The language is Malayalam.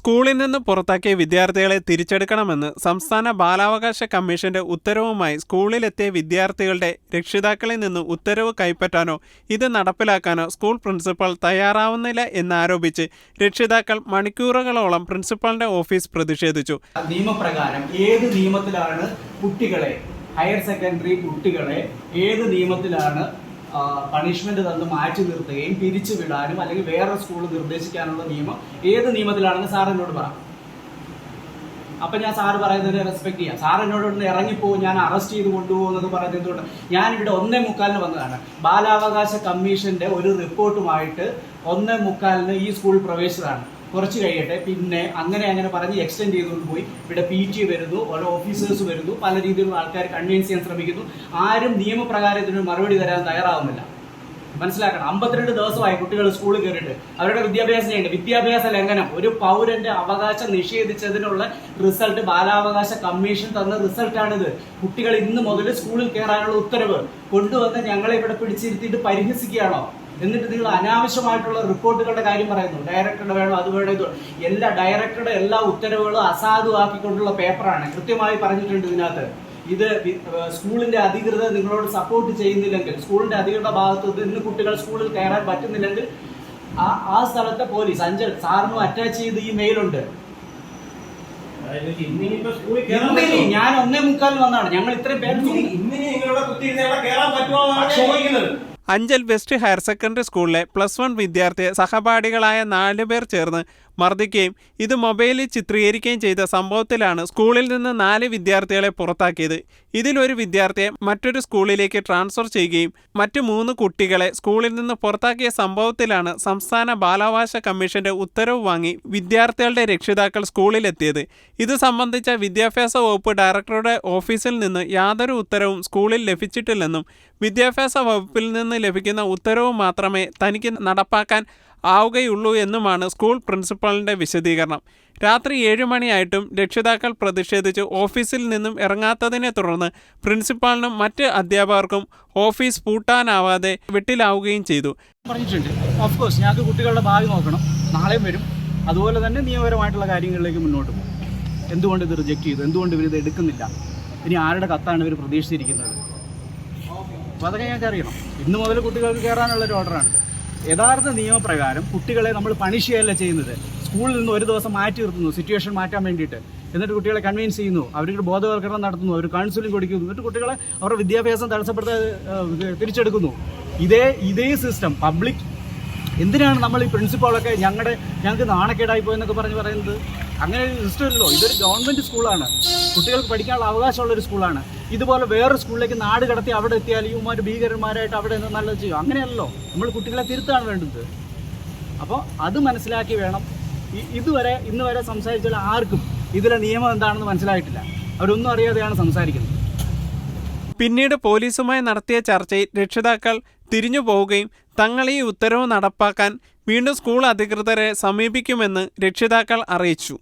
സ്കൂളിൽ നിന്ന് പുറത്താക്കിയ വിദ്യാർത്ഥികളെ തിരിച്ചെടുക്കണമെന്ന് സംസ്ഥാന ബാലാവകാശ കമ്മീഷന്റെ ഉത്തരവുമായി സ്കൂളിലെത്തിയ വിദ്യാർത്ഥികളുടെ രക്ഷിതാക്കളിൽ നിന്ന് ഉത്തരവ് കൈപ്പറ്റാനോ ഇത് നടപ്പിലാക്കാനോ സ്കൂൾ പ്രിൻസിപ്പൽ തയ്യാറാവുന്നില്ല എന്നാരോപിച്ച് രക്ഷിതാക്കൾ മണിക്കൂറുകളോളം പ്രിൻസിപ്പലിന്റെ ഓഫീസ് പ്രതിഷേധിച്ചു. നിയമപ്രകാരം ഏത് നിയമത്തിലാണ് കുട്ടികളെ ഹയർ സെക്കൻഡറി കുട്ടികളെ ഏത് നിയമത്തിലാണ് പണിഷ്മെന്റ് തന്ന് മാറ്റി നിർത്തുകയും പിരിച്ചു വിടാനും അല്ലെങ്കിൽ വേറെ സ്കൂൾ നിർദ്ദേശിക്കാനുള്ള നിയമം ഏത് നിയമത്തിലാണെന്ന് സാർ എന്നോട് പറ. അപ്പൊ ഞാൻ സാറ് പറയുന്നതിനെ റെസ്പെക്ട് ചെയ്യാം. സാർ എന്നോട് ഇവിടുന്ന് ഇറങ്ങിപ്പോവും ഞാൻ അറസ്റ്റ് ചെയ്ത് കൊണ്ടുപോകുന്നത് പറയുന്നത് ഞാൻ ഇവിടെ ഒന്നേ മുക്കാലിന് വന്നതാണ്. ബാലാവകാശ കമ്മീഷന്റെ ഒരു റിപ്പോർട്ടുമായിട്ട് ഒന്നേ മുക്കാലിന് ഈ സ്കൂളിൽ പ്രവേശിച്ചതാണ്. കുറച്ച് കഴിയട്ടെ. പിന്നെ അങ്ങനെ അങ്ങനെ പറഞ്ഞ് എക്സ്റ്റെൻഡ് ചെയ്തുകൊണ്ട് പോയി. ഇവിടെ പി ടി വരുന്നു ഓരോ ഓഫീസേഴ്സ് വരുന്നു പല രീതിയിലുള്ള ആൾക്കാർ കൺവിൻസ് ചെയ്യാൻ ശ്രമിക്കുന്നു. ആരും നിയമപ്രകാരം ഇതിനൊരു മറുപടി തരാൻ തയ്യാറാവുന്നില്ല. മനസ്സിലാക്കണം. അമ്പത്തിരണ്ട് ദിവസമായി കുട്ടികൾ സ്കൂളിൽ കയറിയിട്ട്. അവരുടെ വിദ്യാഭ്യാസം ചെയ്യേണ്ടത് വിദ്യാഭ്യാസ ലംഘനം. ഒരു പൗരന്റെ അവകാശം നിഷേധിച്ചതിനുള്ള റിസൾട്ട് ബാലാവകാശ കമ്മീഷൻ തന്ന റിസൾട്ടാണിത് കുട്ടികൾ ഇന്ന് മുതൽ സ്കൂളിൽ കയറാനുള്ള ഉത്തരവ് കൊണ്ടുവന്ന് ഞങ്ങളെ ഇവിടെ പിടിച്ചിരുത്തിയിട്ട് പരിഹസിക്കുകയാണോ? എന്നിട്ട് നിങ്ങൾ അനാവശ്യമായിട്ടുള്ള റിപ്പോർട്ടുകളുടെ കാര്യം പറയുന്നു. ഡയറക്ടറുടെ വേണം അത് വേണം ഇത് എല്ലാ ഡയറക്ടറുടെ എല്ലാ ഉത്തരവുകളും അസാധുവാക്കിക്കൊണ്ടുള്ള പേപ്പറാണ്. കൃത്യമായി പറഞ്ഞിട്ടുണ്ട് ഇതിനകത്ത്. ഇത് സ്കൂളിന്റെ അധികൃതർ നിങ്ങളോട് സപ്പോർട്ട് ചെയ്യുന്നില്ലെങ്കിൽ സ്കൂളിന്റെ അധികൃത ഭാഗത്ത് നിന്ന് ഇന്ന് കുട്ടികൾ സ്കൂളിൽ കയറാൻ പറ്റുന്നില്ലെങ്കിൽ ആ ആ സ്ഥലത്തെ പോലീസ് അഞ്ചൽ സാറിനും അറ്റാച്ച് ചെയ്ത് ഈ മെയിലുണ്ട് ഞാൻ ഒന്നേ മുക്കാലും വന്നാണ്. ഞങ്ങൾ ഇത്രയും പേര് ഇന്നിനി- നിങ്ങളുടെ കേറാൻ പറ്റുമോ അഞ്ചൽ വെസ്റ്റ് ഹയർ സെക്കൻഡറി സ്കൂളിലെ പ്ലസ് വൺ വിദ്യാർത്ഥിയെ സഹപാഠികളായ നാലു പേർ ചേർന്ന് മർദ്ദിക്കുകയും ഇത് മൊബൈലിൽ ചിത്രീകരിക്കുകയും ചെയ്ത സംഭവത്തിലാണ് സ്കൂളിൽ നിന്ന് നാല് വിദ്യാർത്ഥികളെ പുറത്താക്കിയത്. ഇതിലൊരു വിദ്യാർത്ഥിയെ മറ്റൊരു സ്കൂളിലേക്ക് ട്രാൻസ്ഫർ ചെയ്യുകയും മറ്റു മൂന്ന് കുട്ടികളെ സ്കൂളിൽ നിന്ന് പുറത്താക്കിയ സംഭവത്തിലാണ് സംസ്ഥാന ബാലാവകാശ കമ്മീഷന്റെ ഉത്തരവ് വാങ്ങി വിദ്യാർത്ഥികളുടെ രക്ഷിതാക്കൾ സ്കൂളിലെത്തിയത്. ഇത് സംബന്ധിച്ച വിദ്യാഭ്യാസ വകുപ്പ് ഡയറക്ടറുടെ ഓഫീസിൽ നിന്ന് യാതൊരു ഉത്തരവും സ്കൂളിൽ ലഭിച്ചിട്ടില്ലെന്നും വിദ്യാഭ്യാസ വകുപ്പിൽ നിന്ന് ലഭിക്കുന്ന ഉത്തരവ് മാത്രമേ തനിക്ക് നടപ്പാക്കാൻ ആവുകയുള്ളൂ എന്നുമാണ് സ്കൂൾ പ്രിൻസിപ്പലിന്റെ വിശദീകരണം. രാത്രി ഏഴ് മണിയായിട്ടും രക്ഷിതാക്കൾ പ്രതിഷേധിച്ച് ഓഫീസിൽ നിന്നും ഇറങ്ങാത്തതിനെ തുടർന്ന് പ്രിൻസിപ്പാളിനും മറ്റ് അധ്യാപകർക്കും ഓഫീസ് പൂട്ടാനാവാതെ വെട്ടിലാവുകയും ചെയ്തു. പറഞ്ഞിട്ടുണ്ട്. ഓഫ് കോഴ്സ് ഞങ്ങൾക്ക് കുട്ടികളുടെ ഭാവി നോക്കണം. നാളെയും വരും. അതുപോലെ തന്നെ നിയമപരമായിട്ടുള്ള കാര്യങ്ങളിലേക്ക് മുന്നോട്ട് പോകും. എന്തുകൊണ്ട് ഇത് റിജക്ട് ചെയ്തു? എന്തുകൊണ്ട് ഇവർ ഇത് എടുക്കുന്നില്ല? ഇനി ആരുടെ കത്താണ് ഇവർ പ്രതീക്ഷിച്ചിരിക്കുന്നത്? അപ്പോൾ അതൊക്കെ ഞങ്ങൾക്ക് അറിയണം. ഇന്ന് മുതൽ കുട്ടികൾക്ക് കയറാനുള്ള ഒരു ഓർഡറാണിത് യഥാർത്ഥ നിയമപ്രകാരം കുട്ടികളെ നമ്മൾ പണിഷ് ചെയ്യല്ല ചെയ്യുന്നത്? സ്കൂളിൽ നിന്ന് ഒരു ദിവസം മാറ്റി നിർത്തുന്നു സിറ്റുവേഷൻ മാറ്റാൻ വേണ്ടിയിട്ട്. എന്നിട്ട് കുട്ടികളെ കൺവിൻസ് ചെയ്യുന്നു അവർക്ക് ബോധവൽക്കരണം നടത്തുന്നു അവർ കൗൺസിലിംഗ് കൊടുക്കുന്നു. എന്നിട്ട് കുട്ടികളെ അവരുടെ വിദ്യാഭ്യാസം തടസ്സപ്പെടുത്ത തിരിച്ചെടുക്കുന്നു. ഇതേ ഇതേ സിസ്റ്റം പബ്ലിക് എന്തിനാണ് നമ്മൾ ഈ പ്രിൻസിപ്പാളൊക്കെ ഞങ്ങളുടെ ഞങ്ങൾക്ക് നാണക്കേടായി പോയെന്നൊക്കെ പറഞ്ഞ് പറയുന്നത്? അങ്ങനെ ഒരു സിസ്റ്റം ഇല്ലല്ലോ ഇതൊരു ഗവൺമെന്റ് സ്കൂളാണ് കുട്ടികൾക്ക് പഠിക്കാനുള്ള അവകാശമുള്ള ഒരു സ്കൂളാണ് ഇതുപോലെ വേറെ സ്കൂളിലേക്ക് നാട് കടത്തി അവിടെ എത്തിയാൽ ഇവന്മാർ ഭീകരന്മാരായിട്ട് അവിടെ നിന്ന് നല്ലത് ചെയ്യും. അങ്ങനെയല്ലോ നമ്മൾ കുട്ടികളെ തിരുത്താണ് വേണ്ടത്. അപ്പോൾ അത് മനസ്സിലാക്കി വേണം. ഇതുവരെ ഇന്ന് വരെ സംസാരിച്ചാൽ ആർക്കും ഇതിലെ നിയമം എന്താണെന്ന് മനസ്സിലായിട്ടില്ല. അവരൊന്നും അറിയാതെയാണ് സംസാരിക്കുന്നത്. പിന്നീട് പോലീസുമായി നടത്തിയ ചർച്ചയിൽ രക്ഷിതാക്കൾ തിരിഞ്ഞു പോവുകയും തങ്ങൾ ഈ ഉത്തരവ് നടപ്പാക്കാൻ വീണ്ടും സ്കൂൾ അധികൃതരെ സമീപിക്കുമെന്ന് രക്ഷിതാക്കൾ അറിയിച്ചു.